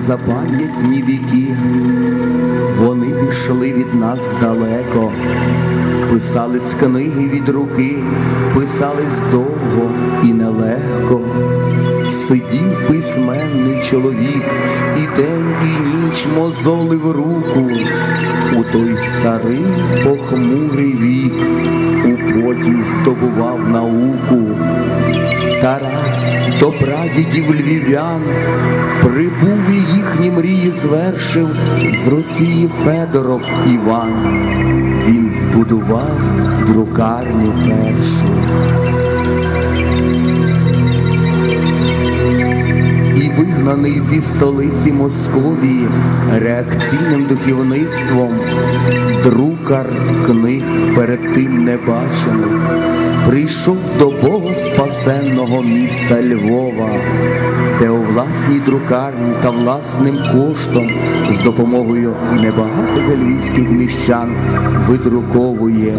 незапам'ятні віки. Вони пішли від нас далеко, писались книги від руки, писались довго і нелегко. Сидів письменний чоловік, і день, і ніч мозолив руку у той старий похмурий вік, у поті здобував науку. Тарас до прадідів львів'ян прибув і їхні мрії звершив з Росії Федоров Іван. Він збудував друкарню першу. І вигнаний зі столиці Московії реакційним духовництвом, друкар книг перед тим небачених, прийшов до Бога спасенного міста Львова, де у власній друкарні та власним коштом з допомогою небагатих львівських міщан видруковує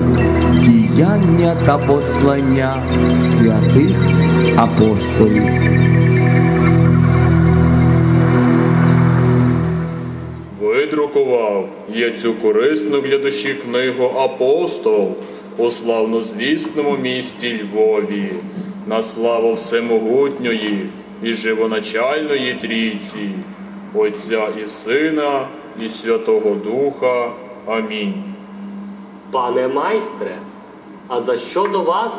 діяння та послання святих апостолів. Видрукував є цю корисну для душі книгу Апостол у славнозвісному місті Львові, на славу всемогутньої і живоначальної трійці, Отця і Сина, і Святого Духа. Амінь. Пане майстре, а за що до вас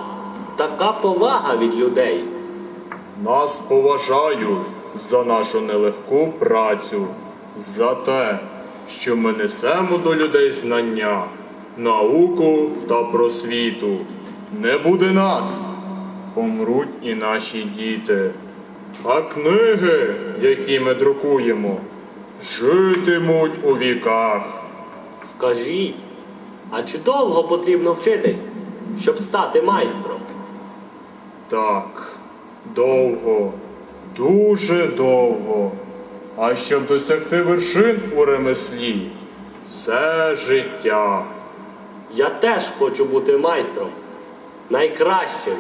така повага від людей? Нас поважають за нашу нелегку працю, за те, що ми несемо до людей знання, науку та просвіту. Не буде нас, помруть і наші діти. А книги, які ми друкуємо, житимуть у віках. Скажіть, а чи довго потрібно вчитись, щоб стати майстром? Так, довго, дуже довго. А щоб досягти вершин у ремеслі, все життя. Я теж хочу бути майстром, найкращим.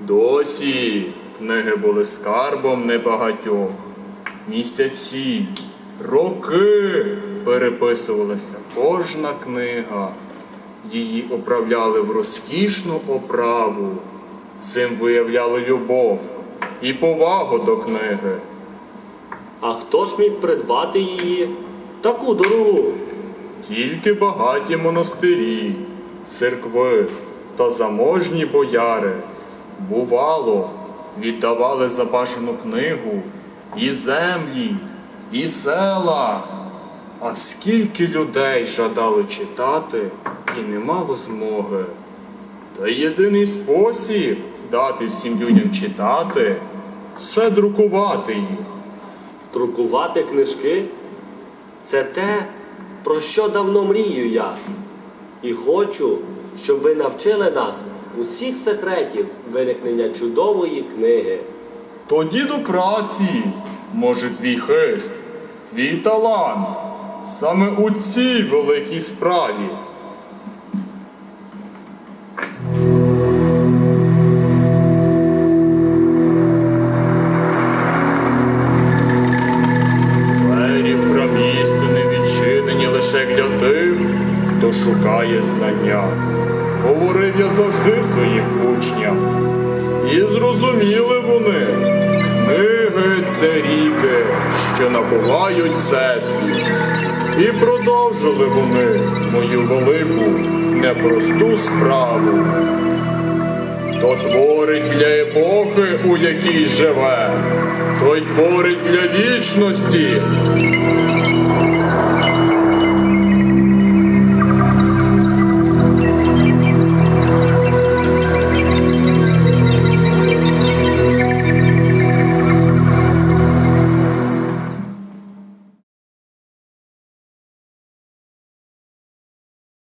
Досі книги були скарбом небагатьох. Місяці, роки переписувалася кожна книга. Її оправляли в розкішну оправу. Цим виявляли любов і повагу до книги. А хто ж міг придбати її таку дорогу? Тільки багаті монастирі, церкви та заможні бояри, бувало, віддавали за бажану книгу і землі, і села. А скільки людей жадало читати і не мало змоги. Та єдиний спосіб дати всім людям читати це друкувати їх. Друкувати книжки це те, про що давно мрію я. І хочу, щоб ви навчили нас усіх секретів виникнення чудової книги. Тоді до праці, може, твій хист, твій талант, саме у цій великій справі. Хто шукає знання. Говорив я завжди своїм учням. І зрозуміли вони, книги це ріки, що напувають всесвіт. І продовжили вони мою велику, непросту справу. То творить для епохи, у якій живе, той творить для вічності.